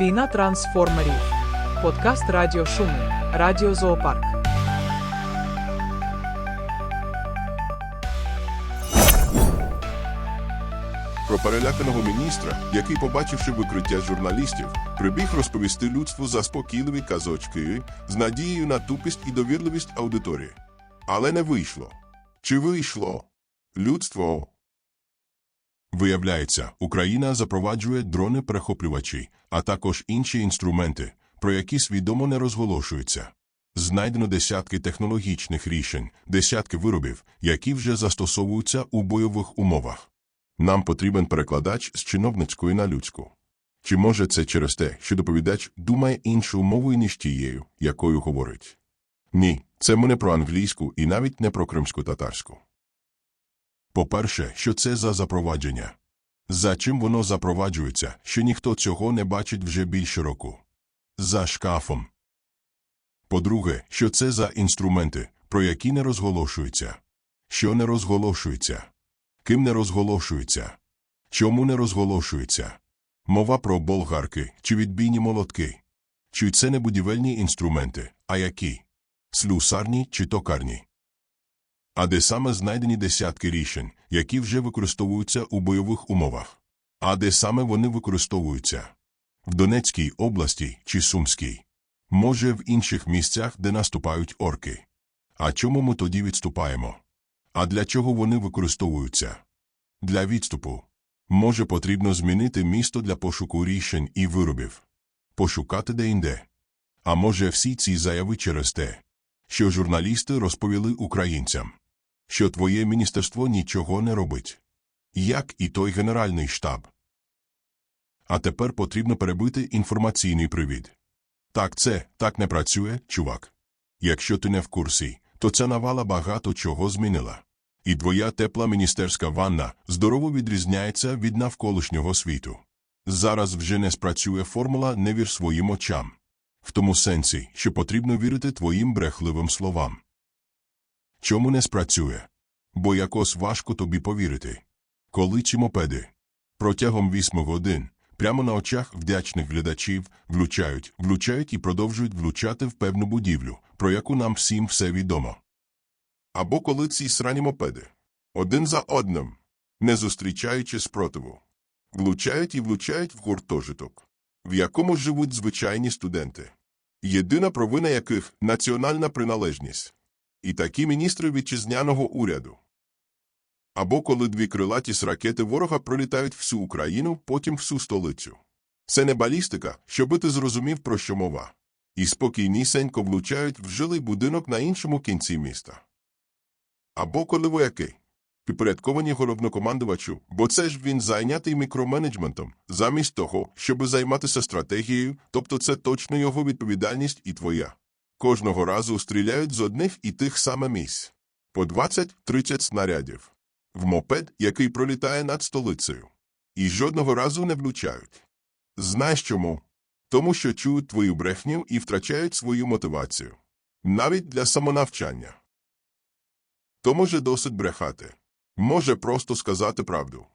Війна трансформерів. Подкаст Радіо Шуми. Радіо Зоопарк. Про переляканого міністра, який, побачивши викриття журналістів, прибіг розповісти людству заспокійливі казочки з надією на тупість і довірливість аудиторії. Але не вийшло. Чи вийшло? Людство. Виявляється, Україна запроваджує дрони-перехоплювачі, а також інші інструменти, про які свідомо не розголошуються. Знайдено десятки технологічних рішень, десятки виробів, які вже застосовуються у бойових умовах. Нам потрібен перекладач з чиновницької на людську. Чи може це через те, що доповідач думає іншою мовою, ніж тією, якою говорить? Ні, це ми не про англійську і навіть не про кримську татарську. По-перше, що це за запровадження? За чим воно запроваджується, що ніхто цього не бачить вже більше року? За шкафом. По-друге, що це за інструменти, про які не розголошуються? Що не розголошується? Ким не розголошується? Чому не розголошується? Мова про болгарки чи відбійні молотки? Чи це не будівельні інструменти, а які? Слюсарні чи токарні? А де саме знайдені десятки рішень, які вже використовуються у бойових умовах? А де саме вони використовуються? В Донецькій області чи Сумській? Може, в інших місцях, де наступають орки? А чому ми тоді відступаємо? А для чого вони використовуються? Для відступу. Може, потрібно змінити місто для пошуку рішень і виробів. Пошукати де-інде. А може, всі ці заяви через те, що журналісти розповіли українцям, що твоє міністерство нічого не робить. Як і той Генеральний штаб. А тепер потрібно перебити інформаційний привід. Так це, так не працює, чувак. Якщо ти не в курсі, то ця навала багато чого змінила. І твоя тепла міністерська ванна здорово відрізняється від навколишнього світу. Зараз вже не спрацює формула «не вір своїм очам. В тому сенсі, що потрібно вірити твоїм брехливим словам. Чому не спрацює? Бо якось важко тобі повірити. Коли ці мопеди протягом вісьми годин прямо на очах вдячних глядачів влучають, влучають і продовжують влучати в певну будівлю, про яку нам всім все відомо. Або коли ці срані мопеди один за одним, не зустрічаючи спротиву, влучають і влучають в гуртожиток, в якому живуть звичайні студенти, єдина провина яких національна приналежність, і такі міністри вітчизняного уряду. Або коли дві крилаті з ракети ворога пролітають всю Україну, потім всю столицю. Це не балістика, щоби ти зрозумів, про що мова. І спокійнісенько влучають в жилий будинок на іншому кінці міста. Або коли вояки, підпорядковані головнокомандувачу, бо це ж він зайнятий мікроменеджментом, замість того, щоби займатися стратегією, тобто це точно його відповідальність і твоя. Кожного разу стріляють з одних і тих саме місць. По 20-30 снарядів. В мопед, який пролітає над столицею. І жодного разу не влучають. Знаєш чому? Тому що чують твою брехню і втрачають свою мотивацію. Навіть для самонавчання. То може досить брехати. Може просто сказати правду.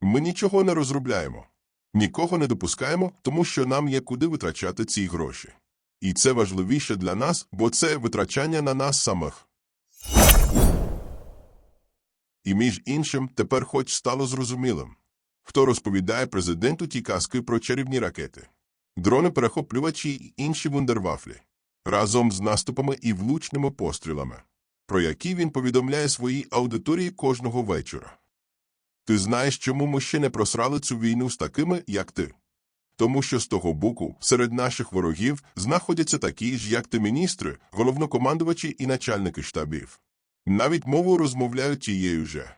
Ми нічого не розробляємо. Нікого не допускаємо, тому що нам є куди витрачати ці гроші. І це важливіше для нас, бо це витрачання на нас самих. І між іншим тепер хоч стало зрозумілим, хто розповідає президенту ті казки про чарівні ракети, дрони-перехоплювачі і інші вундервафлі, разом з наступами і влучними пострілами, про які він повідомляє своїй аудиторії кожного вечора. Ти знаєш, чому ми ще не просрали цю війну з такими, як ти? Тому що з того боку, серед наших ворогів, знаходяться такі ж, як ти міністри, головнокомандувачі і начальники штабів. Навіть мову розмовляють тією же.